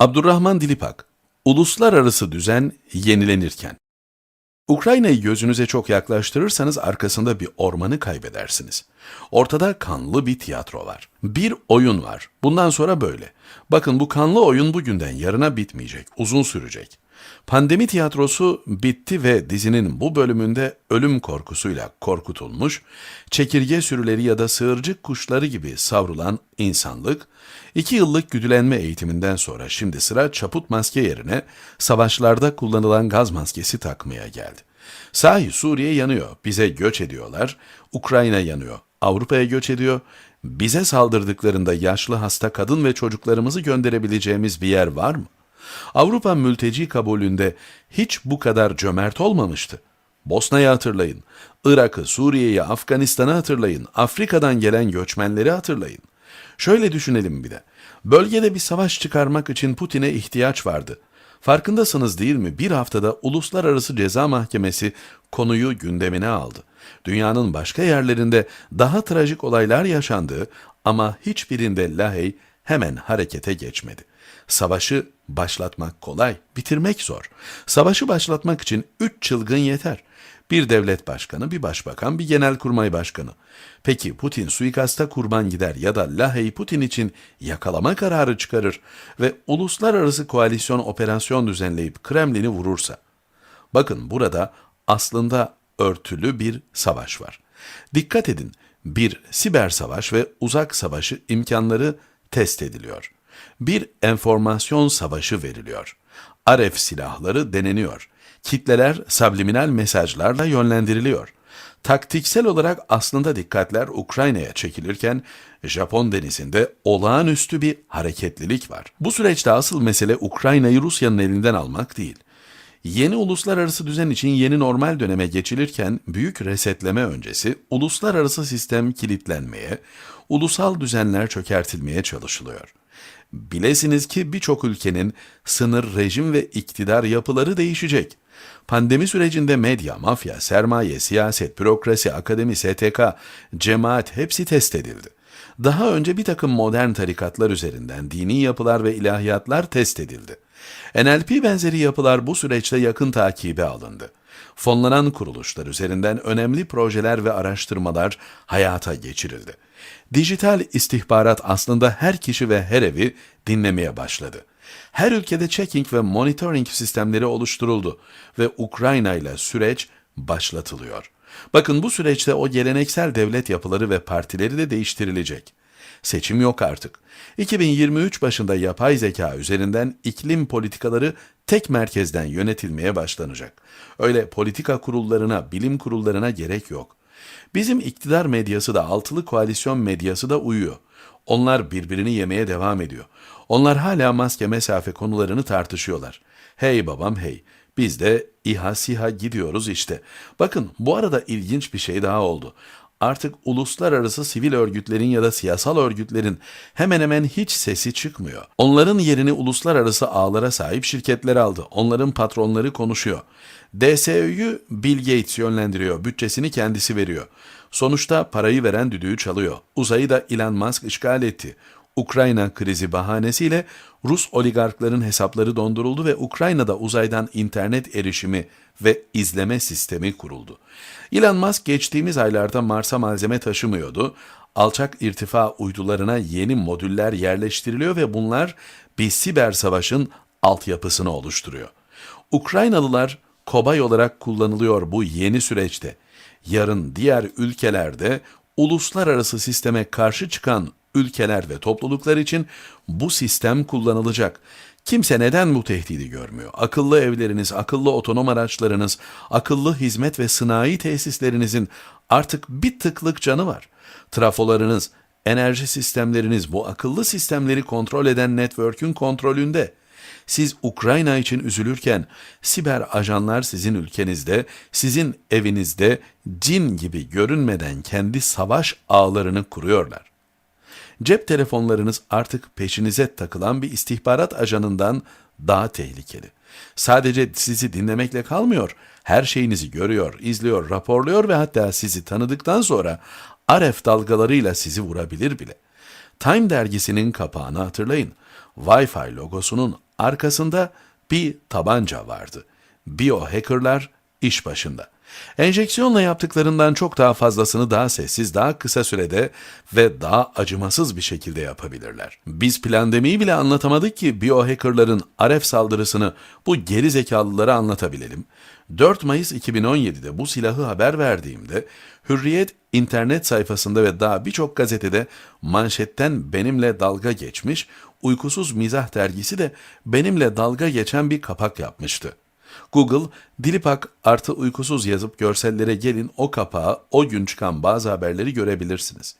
Abdurrahman Dilipak, Uluslararası Düzen Yenilenirken Ukrayna'yı gözünüze çok yaklaştırırsanız arkasında bir ormanı kaybedersiniz. Ortada kanlı bir tiyatro var. Bir oyun var. Bundan sonra böyle. Bakın bu kanlı oyun bugünden yarına bitmeyecek, uzun sürecek. Pandemi tiyatrosu bitti ve dizinin bu bölümünde ölüm korkusuyla korkutulmuş, çekirge sürüleri ya da sığırcık kuşları gibi savrulan insanlık, iki yıllık güdülenme eğitiminden sonra şimdi sıra çaput maske yerine savaşlarda kullanılan gaz maskesi takmaya geldi. Sahi Suriye yanıyor, bize göç ediyorlar, Ukrayna yanıyor, Avrupa'ya göç ediyor, bize saldırdıklarında yaşlı hasta kadın ve çocuklarımızı gönderebileceğimiz bir yer var mı? Avrupa mülteci kabulünde hiç bu kadar cömert olmamıştı. Bosna'yı hatırlayın, Irak'ı, Suriye'yi, Afganistan'ı hatırlayın, Afrika'dan gelen göçmenleri hatırlayın. Şöyle düşünelim bir de. Bölgede bir savaş çıkarmak için Putin'e ihtiyaç vardı. Farkındasınız değil mi? Bir haftada Uluslararası Ceza Mahkemesi konuyu gündemine aldı. Dünyanın başka yerlerinde daha trajik olaylar yaşandı ama hiçbirinde Lahey hemen harekete geçmedi. Savaşı başlatmak kolay, bitirmek zor. Savaşı başlatmak için üç çılgın yeter. Bir devlet başkanı, bir başbakan, bir genelkurmay başkanı. Peki Putin suikasta kurban gider ya da Lahey Putin için yakalama kararı çıkarır ve uluslararası koalisyon operasyon düzenleyip Kremlin'i vurursa? Bakın burada aslında örtülü bir savaş var. Dikkat edin, bir siber savaş ve uzak savaşı imkanları test ediliyor. Bir enformasyon savaşı veriliyor. Aref silahları deneniyor. Kitleler subliminal mesajlarla yönlendiriliyor. Taktiksel olarak aslında dikkatler Ukrayna'ya çekilirken Japon denizinde olağanüstü bir hareketlilik var. Bu süreçte asıl mesele Ukrayna'yı Rusya'nın elinden almak değil. Yeni uluslararası düzen için yeni normal döneme geçilirken büyük resetleme öncesi uluslararası sistem kilitlenmeye, ulusal düzenler çökertilmeye çalışılıyor. Bilesiniz ki birçok ülkenin sınır, rejim ve iktidar yapıları değişecek. Pandemi sürecinde medya, mafya, sermaye, siyaset, bürokrasi, akademi, STK, cemaat hepsi test edildi. Daha önce bir takım modern tarikatlar üzerinden dini yapılar ve ilahiyatlar test edildi. NLP benzeri yapılar bu süreçte yakın takibe alındı. Fonlanan kuruluşlar üzerinden önemli projeler ve araştırmalar hayata geçirildi. Dijital istihbarat aslında her kişi ve her evi dinlemeye başladı. Her ülkede checking ve monitoring sistemleri oluşturuldu ve Ukrayna ile süreç başlatılıyor. Bakın bu süreçte o geleneksel devlet yapıları ve partileri de değiştirilecek. Seçim yok artık. 2023 başında yapay zeka üzerinden iklim politikaları tek merkezden yönetilmeye başlanacak. Öyle politika kurullarına, bilim kurullarına gerek yok. Bizim iktidar medyası da altılı koalisyon medyası da uyuyor. Onlar birbirini yemeye devam ediyor. Onlar hala maske mesafe konularını tartışıyorlar. Hey babam hey. Biz de İHA SİHA gidiyoruz işte. Bakın bu arada ilginç bir şey daha oldu. Artık uluslararası sivil örgütlerin ya da siyasal örgütlerin hemen hemen hiç sesi çıkmıyor. Onların yerini uluslararası ağlara sahip şirketler aldı. Onların patronları konuşuyor. DSÖ'yü Bill Gates yönlendiriyor, bütçesini kendisi veriyor. Sonuçta parayı veren düdüğü çalıyor. Uzayı da Elon Musk işgal etti. Ukrayna krizi bahanesiyle Rus oligarkların hesapları donduruldu ve Ukrayna'da uzaydan internet erişimi ve izleme sistemi kuruldu. Elon Musk geçtiğimiz aylarda Mars'a malzeme taşımıyordu. Alçak irtifa uydularına yeni modüller yerleştiriliyor ve bunlar bir siber savaşın altyapısını oluşturuyor. Ukraynalılar kobay olarak kullanılıyor bu yeni süreçte. Yarın diğer ülkelerde uluslararası sisteme karşı çıkan ülkeler ve topluluklar için bu sistem kullanılacak. Kimse neden bu tehdidi görmüyor? Akıllı evleriniz, akıllı otonom araçlarınız, akıllı hizmet ve sanayi tesislerinizin artık bir tıklık canı var. Trafolarınız, enerji sistemleriniz bu akıllı sistemleri kontrol eden network'ün kontrolünde. Siz Ukrayna için üzülürken siber ajanlar sizin ülkenizde, sizin evinizde cin gibi görünmeden kendi savaş ağlarını kuruyorlar. Cep telefonlarınız artık peşinize takılan bir istihbarat ajanından daha tehlikeli. Sadece sizi dinlemekle kalmıyor, her şeyinizi görüyor, izliyor, raporluyor ve hatta sizi tanıdıktan sonra RF dalgalarıyla sizi vurabilir bile. Time dergisinin kapağını hatırlayın. Wi-Fi logosunun arkasında bir tabanca vardı. Biohackerlar iş başında. Enjeksiyonla yaptıklarından çok daha fazlasını daha sessiz, daha kısa sürede ve daha acımasız bir şekilde yapabilirler. Biz plandemiyi bile anlatamadık ki biohackerların Aref saldırısını bu geri zekalılara anlatabilelim. 4 Mayıs 2017'de bu silahı haber verdiğimde Hürriyet internet sayfasında ve daha birçok gazetede manşetten benimle dalga geçmiş, uykusuz mizah dergisi de benimle dalga geçen bir kapak yapmıştı. Google, Dilipak artı uykusuz yazıp görsellere gelin o kapağı o gün çıkan bazı haberleri görebilirsiniz.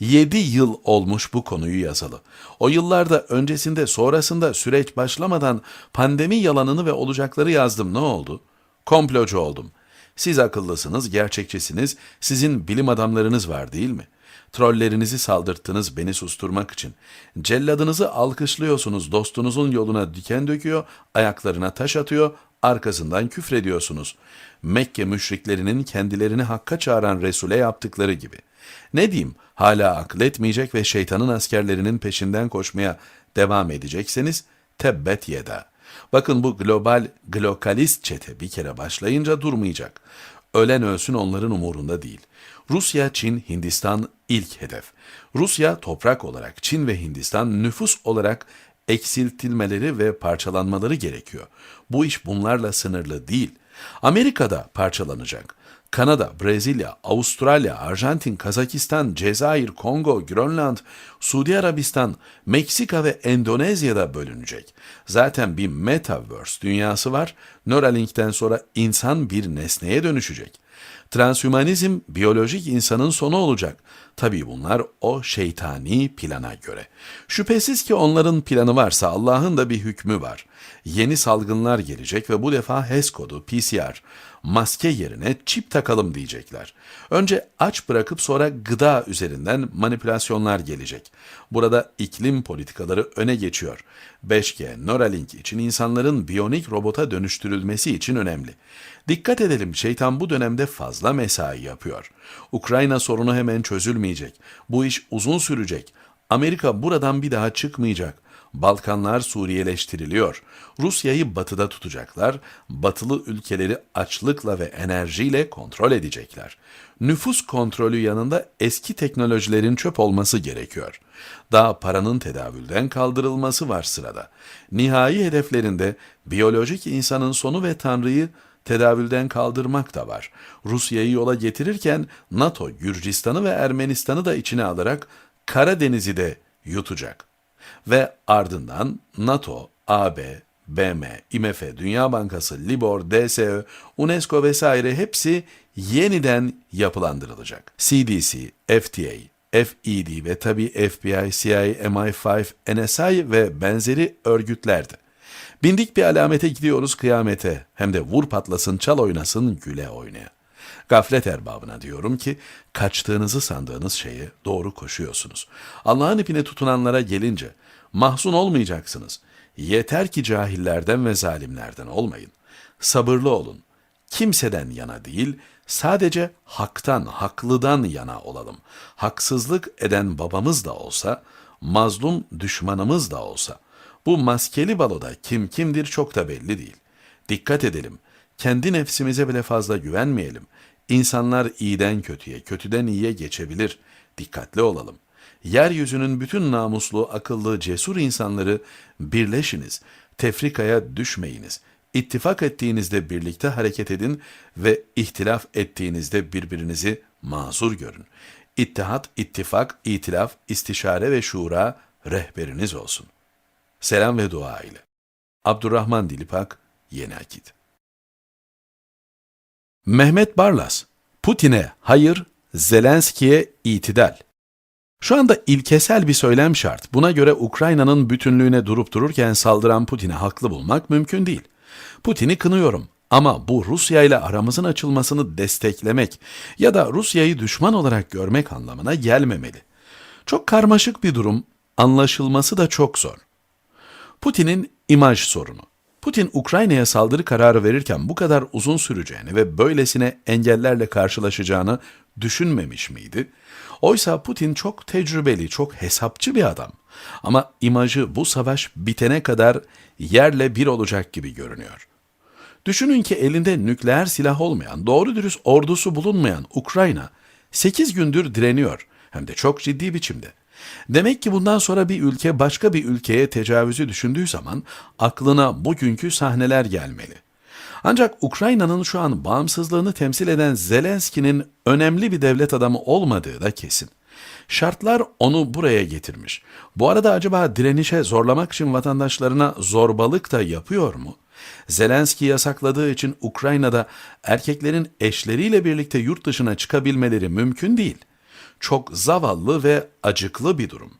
7 yıl olmuş bu konuyu yazalı. O yıllarda öncesinde sonrasında süreç başlamadan pandemi yalanını ve olacakları yazdım ne oldu? Komplocu oldum. Siz akıllısınız, gerçekçisiniz, sizin bilim adamlarınız var değil mi? Trollerinizi saldırttınız beni susturmak için. Celladınızı alkışlıyorsunuz, dostunuzun yoluna diken döküyor, ayaklarına taş atıyor, arkasından küfrediyorsunuz. Mekke müşriklerinin kendilerini hakka çağıran Resul'e yaptıkları gibi. Ne diyeyim, hala akletmeyecek ve şeytanın askerlerinin peşinden koşmaya devam edecekseniz tebbet yeda. Bakın bu global glokalist çete bir kere başlayınca durmayacak. Ölen ölsün onların umurunda değil. Rusya, Çin, Hindistan ilk hedef. Rusya toprak olarak Çin ve Hindistan nüfus olarak eksiltilmeleri ve parçalanmaları gerekiyor. Bu iş bunlarla sınırlı değil. Amerika'da parçalanacak. Kanada, Brezilya, Avustralya, Arjantin, Kazakistan, Cezayir, Kongo, Grönland, Suudi Arabistan, Meksika ve Endonezya'da bölünecek. Zaten bir metaverse dünyası var. Neuralink'ten sonra insan bir nesneye dönüşecek. Transhümanizm biyolojik insanın sonu olacak. Tabii bunlar o şeytani plana göre. Şüphesiz ki onların planı varsa Allah'ın da bir hükmü var. Yeni salgınlar gelecek ve bu defa HES kodu, PCR, maske yerine çip takalım diyecekler. Önce aç bırakıp sonra gıda üzerinden manipülasyonlar gelecek. Burada iklim politikaları öne geçiyor. 5G, Neuralink için insanların biyonik robota dönüştürülmesi için önemli. Dikkat edelim şeytan bu dönemde fazla mesai yapıyor. Ukrayna sorunu hemen çözülmeyecek. Bu iş uzun sürecek. Amerika buradan bir daha çıkmayacak. Balkanlar Suriyeleştiriliyor. Rusya'yı batıda tutacaklar. Batılı ülkeleri açlıkla ve enerjiyle kontrol edecekler. Nüfus kontrolü yanında eski teknolojilerin çöp olması gerekiyor. Daha paranın tedavülden kaldırılması var sırada. Nihai hedeflerinde biyolojik insanın sonu ve Tanrı'yı tedavülden kaldırmak da var. Rusya'yı yola getirirken NATO Gürcistan'ı ve Ermenistan'ı da içine alarak Karadeniz'i de yutacak. Ve ardından NATO, AB, BM, IMF, Dünya Bankası, Libor, DSÖ, UNESCO vesaire hepsi yeniden yapılandırılacak. CDC, FTA, FED ve tabi FBI, CIA, MI5, NSI ve benzeri örgütlerdi. Bindik bir alamete gidiyoruz kıyamete. Hem de vur patlasın, çal oynasın, güle oynaya. Gaflet erbabına diyorum ki kaçtığınızı sandığınız şeye doğru koşuyorsunuz. Allah'ın ipine tutunanlara gelince mahzun olmayacaksınız. Yeter ki cahillerden ve zalimlerden olmayın. Sabırlı olun. Kimseden yana değil, sadece haktan, haklıdan yana olalım. Haksızlık eden babamız da olsa, mazlum düşmanımız da olsa.'' Bu maskeli baloda kim kimdir çok da belli değil. Dikkat edelim. Kendi nefsimize bile fazla güvenmeyelim. İnsanlar iyiden kötüye, kötüden iyiye geçebilir. Dikkatli olalım. Yeryüzünün bütün namuslu, akıllı, cesur insanları birleşiniz. Tefrikaya düşmeyiniz. İttifak ettiğinizde birlikte hareket edin ve ihtilaf ettiğinizde birbirinizi mazur görün. İttihat, ittifak, itilaf, istişare ve şura rehberiniz olsun.'' Selam ve dua ile. Abdurrahman Dilipak, Yeni Akit. Mehmet Barlas, Putin'e hayır, Zelenski'ye itidal. Şu anda ilkesel bir söylem şart. Buna göre Ukrayna'nın bütünlüğüne durup dururken saldıran Putin'i haklı bulmak mümkün değil. Putin'i kınıyorum ama bu Rusya ile aramızın açılmasını desteklemek ya da Rusya'yı düşman olarak görmek anlamına gelmemeli. Çok karmaşık bir durum, anlaşılması da çok zor. Putin'in imaj sorunu. Putin Ukrayna'ya saldırı kararı verirken bu kadar uzun süreceğini ve böylesine engellerle karşılaşacağını düşünmemiş miydi? Oysa Putin çok tecrübeli, çok hesapçı bir adam. Ama imajı bu savaş bitene kadar yerle bir olacak gibi görünüyor. Düşünün ki elinde nükleer silah olmayan, doğru dürüst ordusu bulunmayan Ukrayna 8 gündür direniyor hem de çok ciddi biçimde. Demek ki bundan sonra bir ülke başka bir ülkeye tecavüzü düşündüğü zaman aklına bugünkü sahneler gelmeli. Ancak Ukrayna'nın şu an bağımsızlığını temsil eden Zelenski'nin önemli bir devlet adamı olmadığı da kesin. Şartlar onu buraya getirmiş. Bu arada acaba direnişe zorlamak için vatandaşlarına zorbalık da yapıyor mu? Zelenski yasakladığı için Ukrayna'da erkeklerin eşleriyle birlikte yurt dışına çıkabilmeleri mümkün değil. Çok zavallı ve acıklı bir durum.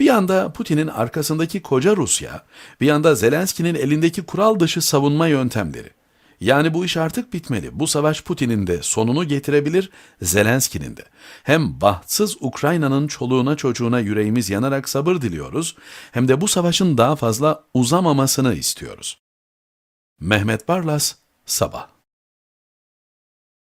Bir yanda Putin'in arkasındaki koca Rusya, bir yanda Zelenski'nin elindeki kural dışı savunma yöntemleri. Yani bu iş artık bitmeli. Bu savaş Putin'in de sonunu getirebilir, Zelenski'nin de. Hem bahtsız Ukrayna'nın çoluğuna çocuğuna yüreğimiz yanarak sabır diliyoruz, hem de bu savaşın daha fazla uzamamasını istiyoruz. Mehmet Barlas, Sabah